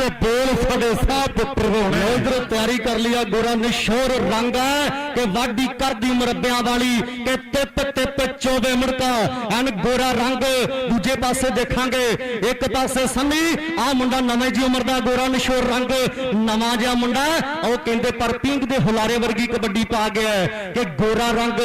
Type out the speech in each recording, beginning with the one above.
ਤੇ ਬੋਲ ਸਾਡੇ ਸਾਹ ਪੁੱਤਰ ਹੋਣੇ। ਉਧਰ ਤਿਆਰੀ ਕਰ ਲਿਆ ਗੋਰਾ ਨਿਸ਼ੋਰ ਰੰਗ ਹੈ ਕਿ ਵਾਢੀ ਕਰਦੀ ਮਰੱਬਿਆਂ ਵਾਲੀ ਕਿ ਟਿਪ ਟਿਪ ਚੋਵੇ ਮੁੜਕਾ। ਐਨ ਗੋਰਾ ਰੰਗ ਦੂਜੇ ਪਾਸੇ ਦੇਖਾਂਗੇ। ਇੱਕ ਪਾਸੇ ਸੰਨੀ ਆ ਮੁੰਡਾ ਨਵੇਂ ਜੀ ਉਮਰ ਦਾ ਗੋਰਾ ਨਿਸ਼ੋਰ ਰੰਗ ਨਵਾਂ ਜਿਹਾ ਮੁੰਡਾ। ਉਹ ਕਹਿੰਦੇ ਪਰ ਪਿੰਗ ਦੇ ਹੁਲਾਰੇ ਵਰਗੀ ਕਬੱਡੀ ਪਾ ਗਿਆ ਕਿ ਗੋਰਾ ਰੰਗ।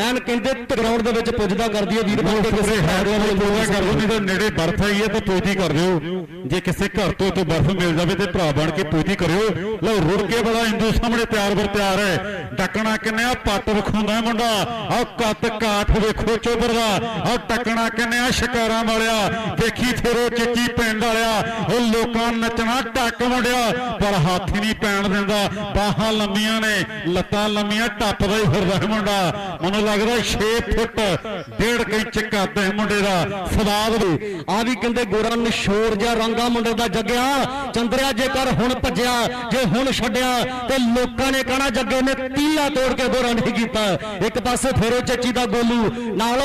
ਐਨ ਕਹਿੰਦੇ ਗਰਾਊਂਡ ਦੇ ਵਿੱਚ ਪੁੱਜਦਾ ਕਰਦੀ ਹੈ ਵੀਰ ਕੇ ਕਿਸੇ ਨੂੰ ਵਾਲੇ ਪੂਰਾ ਕਰ ਤਾਂ ਨੇੜੇ ਬਰਫ਼ ਹੈਗੀ ਹੈ ਤਾਂ ਪੂਜੀ ਕਰ ਦਿਓ। ਜੇ ਕਿਸੇ ਘਰ ਤੋਂ ਤੋਂ ਬਰਫ਼ ਮਿਲ ਜਾਵੇ ਤੇ ਭਰਾ ਬਣ ਕੇ ਪੂਜੀ ਕਰਿਓ। ਲਓ, ਰੁੜ ਕੇ ਬੜਾ ਹਿੰਦੂ ਸਾਹਮਣੇ ਤਿਆਰ ਬਰ ਤਿਆਰ ਹੈ। ਡੱਕਣਾ ਕਿੰਨੇ ਆ? ਪੱਟ ਵਿਖਾਉਂਦਾ ਮੁੰਡਾ। ਆਹ ਕੱਤ ਕਾਠ ਵੇਖੋ ਚੋਬਰ ਦਾ। ਆਹ ਟੱਕਣਾ ਕਿੰਨੇ ਆ? ਸ਼ਿਕਾਰਾਂ ਵਾਲਿਆ। ਦੇਖੀ ਫੇਰੋ ਚਿੱਚੀ ਪਿੰਡ ਵਾਲਿਆ। ਉਹ ਲੋਕਾਂ ਨੱਚਣਾ ਟੱਕ ਮੁੰਡਿਆ। ਪਰ ਹੱਥ ਹੀ ਨਹੀਂ ਪੈਣ ਦਿੰਦਾ। ਬਾਹਾਂ ਲੰਮੀਆਂ ਨੇ। ਲੱਤਾਂ ਲੰਮੀਆਂ ਟੱਪਦਾ ਹੀ ਫਿਰਦਾ ਹੈ ਮੁੰਡਾ। ਮੈਨੂੰ ਲੱਗਦਾ 6 ਫੁੱਟ, ਡੇਢ ਇੰਚ ਕੱਦ ਹੈ ਮੁੰਡੇ ਦਾ। ਸਵਾਦ ਵੀ। ਆ ਵੀ ਕਹਿੰਦੇ ਗੋਰਾ ਨਿਸ਼ੋਰ ਜਿਹਾ ਰੰਗਾ ਮੁੰਡੇ ਦਾ ਜੱਗਿਆ। ਚੰਦਰਿਆ ਜੇਕਰ ਹੁਣ ਭੱਜਿਆ ਜੇ ਹੁਣ ਛੱਡਿਆ ਤੇ ਲੋਕਾਂ ਨੇ ਕਹਣਾ ਜੱਗੇ ਨੇ ਤੀਲਾ ਤੋੜ ਕੇ ਗੋਰਾ ਨਹੀਂ ਕੀਤਾ। ਇੱਕ ਪਾਸੇ ਫੇਰੋ ਚੱਚੀ ਦਾ ਗੋਲੂ ਨਾਲ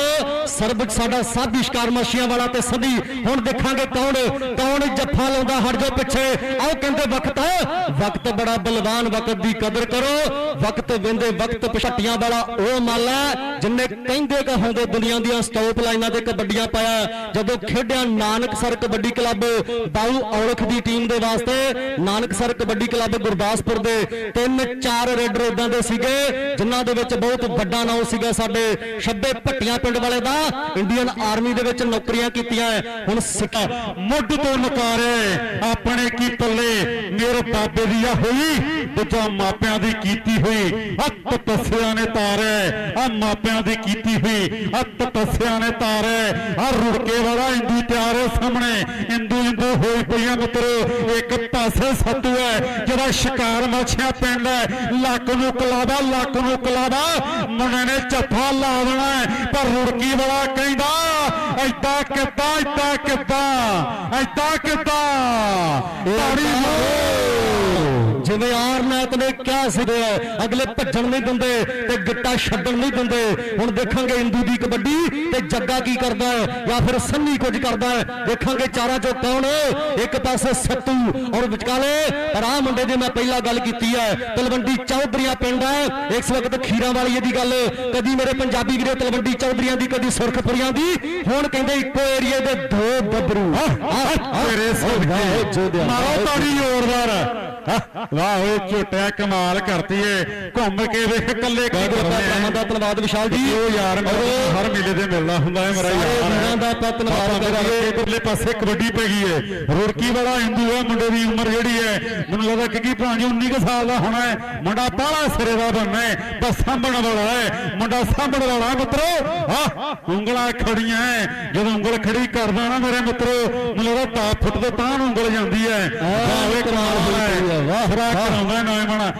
ਸਰਬ ਸਾਡਾ ਸਾਧੀ ਸ਼ਿਕਾਰ ਵਾਲਾ ਤੇ ਸਦੀ ਹੁਣ ਦੇਖਾਂਗੇ ਕੌਣ ਕੌਣ ਜੱਫਾ ਲਾਉਂਦਾ ਹਟ ਜਾਓ ਪਿੱਛੇ। ਆਓ ਕਹਿੰਦੇ ਵਕਤ ਵਕਤ ਬੜਾ ਬਲਵਾਨ ਵਕਤ ਦੀ ਕਦਰ ਕਰੋ। ਵਕਤ ਵਿੰਦੇ ਵਕਤ ਪਛਟੀਆਂ ਵਾਲਾ ਉਹ ਮੱਲ ਹੈ, ਜਿੰਨੇ ਕਹਿੰਦੇ ਕਹਾਉਂਦੇ ਦੁਨੀਆ ਦੀਆਂ ਸਟਾਪ ਲਾਈਨਾਂ ਤੇ ਕਬੱਡੀਆਂ ਪਾਇਆ। ਜਦੋਂ ਖੇਡਿਆ ਨਾਨਕ ਸਰ ਕਬੱਡੀ ਕਲੱਬ ਬਾਊ ਔਲਖ ਦੀ ਟੀਮ ਦੇ ਵਾਸਤੇ ਨਾਨਕਸਰ ਕਬੱਡੀ ਕਲੱਬ ਗੁਰਦਾਸਪੁਰ ਦੇ ਤਿੰਨ ਚਾਰ ਰੇਡਰ ਇਦਾਂ ਦੇ ਸੀਗੇ, ਜਿਨ੍ਹਾਂ ਦੇ ਵਿੱਚ ਬਹੁਤ ਵੱਡਾ ਨਾਮ ਸੀਗਾ ਸਾਡੇ ਛੱਬੇ ਭੱਟੀਆਂ ਪਿੰਡ ਵਾਲੇ ਦਾ। ਇੰਡੀਅਨ ਆਰਮੀ ਦੇ ਵਿੱਚ ਨੌਕਰੀਆਂ ਕੀਤੀਆਂ ਹੁਣ ਸਿੱਖਾ ਮੁੱਢ ਤੋਂ ਨਕਾਰੇ ਆਪਣੇ ਕੀ ਪੱਲੇ? ਮੇਰੇ ਬਾਬੇ ਦੀ ਆ ਹੋਈ, ਦੂਜਾ ਮਾਪਿਆਂ ਦੀ ਕੀਤੀ ਹੋਈ। ਆ ਤਸਿਆਂ ਨੇ ਤਾਰੇ ਆ ਮਾਪਿਆਂ ਦੀ ਕੀਤੀ ਹੋਈ। ਆ ਤਸਿਆਂ ਨੇ ਤਾਰੇ ਆ ਰੁੜਕੇ ਵਾਲਾ ਹਿੰਦੂ ਤਿਆਰੇ ਸਾਹਮਣੇ। ਹਿੰਦੂ ਹਿੰਦੂ ਹੋਈ ਪਈਆਂ ਮਿੱਤਰੋ ਇੱਕ ਪਾਸੇ ਸੱਤੂ ਹੈ ਜਿਹੜਾ ਸ਼ਿਕਾਰ ਮੱਛੀਆਂ ਹੈ। ਲੱਕ ਨੂੰ ਕਲਾਵਾ ਲੱਕ ਨੂੰ ਕਲਾਵਾ ਮੁੰਡੇ ਨੇ ਜੱਫਾ ਲਾ ਦੇਣਾ ਹੈ, ਪਰ ਰੁੜਕੀ ਵਾਲਾ ਕਹਿੰਦਾ ਐਦਾਂ ਕਿੱਦਾਂ ਐਦਾਂ ਕਿੱਦਾਂ ਐਦਾਂ ਕਿੱਦਾਂ? ਤਾੜੀ ਮਾਰੋ। ਜਿਵੇਂ ਆਰਨਾਥ ਨੇ ਕਿਹਾ ਸੀਗਾ ਅਗਲੇ ਭੱਜਣ ਨਹੀਂ ਦਿੰਦੇ ਤੇ ਗਿੱਟਾ ਛੱਡਣ ਨਹੀਂ ਦਿੰਦੇ ਹੁਣ ਦੇਖਾਂਗੇ ਹਿੰਦੂ ਦੀ ਕਬੱਡੀ ਤੇ ਜੱਗਾ ਕੀ ਕਰਦਾ ਹੈ ਜਾਂ ਫਿਰ ਸੰਨੀ ਕੁਝ ਕਰਦਾ ਹੈ ਦੇਖਾਂਗੇ ਚਾਰਾਂ ਚੋਂ ਕੌਣ ਇੱਕ ਪਾਸੇ ਸੱਤੂ ਔਰ ਵਿਚਕਾਲੇ ਪਰ ਮੁੰਡੇ ਦੀ ਮੈਂ ਪਹਿਲਾਂ ਗੱਲ ਕੀਤੀ ਹੈ ਤਲਵੰਡੀ ਚੌਧਰੀਆਂ ਪਿੰਡ ਹੈ ਇਸ ਵਕਤ ਖੀਰਾਂ ਵਾਲੀ ਦੀ ਗੱਲ ਕਦੀ ਮੇਰੇ ਪੰਜਾਬੀ ਵੀਰੇ ਤਲਵੰਡੀ ਚੌਧਰੀਆਂ ਦੀ ਕਦੀ ਸੁਰਖਪੁਰੀਆਂ ਦੀ ਹੁਣ ਕਹਿੰਦੇ ਇੱਕੋ ਏਰੀਏ ਦੇ ਦੋ ਬੱਬਰੂ ਤੇਰੇ ਸਦਕੇ ਮਾਰੋ ਤਾੜੀ ਜ਼ੋਰਦਾਰ ਵਾਹ ਓਏ ਝੋਟਿਆ ਕਮਾਲ ਕਰਤੀ ਏ। ਘੁੰਮ ਕੇ ਵੇਖ ਕੱਲੇ ਆ ਦਾ ਧੰਨਵਾਦ ਵਿਸ਼ਾਲ ਜੀ। ਉਹ ਯਾਰ ਹਰ ਮੇਲੇ ਤੇ ਮਿਲਦਾ ਹੁੰਦਾ ਹੈ ਮੇਰਾ ਯਾਰ। ਦਾ ਆਪਾਂ ਧੰਨਵਾਦ ਕਰਾਂਗੇ। ਇਧਰਲੇ ਪਾਸੇ ਕਬੱਡੀ ਪੈ ਗਈ ਏ। ਰੁੜਕੀ ਵਾਲਾ ਹਿੰਦੂ ਹੈ ਮੁੰਡੇ ਦੀ ਉਮਰ ਜਿਹੜੀ ਹੈ ਮੈਨੂੰ ਲੱਗਦਾ ਕਿ ਕੀ ਭਾਂਜੀ 19 ਕੁ ਸਾਲ ਦਾ ਹੋਣਾ ਹੈ ਮੁੰਡਾ ਬਾਹਲਾ ਸਿਰੇ ਦਾ ਬਣਨਾ ਹੈ ਬਸ ਸਾਂਭਣ ਵਾਲਾ ਹੈ ਮੁੰਡਾ ਸਾਂਭਣ ਵਾਲਾ ਮਿੱਤਰੋ। ਹਾਂ ਉਂਗਲਾਂ ਖੜੀਆਂ। ਜਦੋਂ ਉਂਗਲ ਖੜੀ ਕਰਦਾ ਨਾ ਮੇਰੇ ਮਿੱਤਰੋ ਮੈਨੂੰ ਲੱਗਦਾ ਟਾਪ ਫੁੱਟ ਤੋਂ ਤਾਂ ਉਂਗਲ ਜਾਂਦੀ ਹੈ ਵਾਹ ਵੇ ਕਮਾਲ ਹੋਈ ਵਾਹ। ਕਰਾਉਂਦਾ ਨੌਜਵਾਨ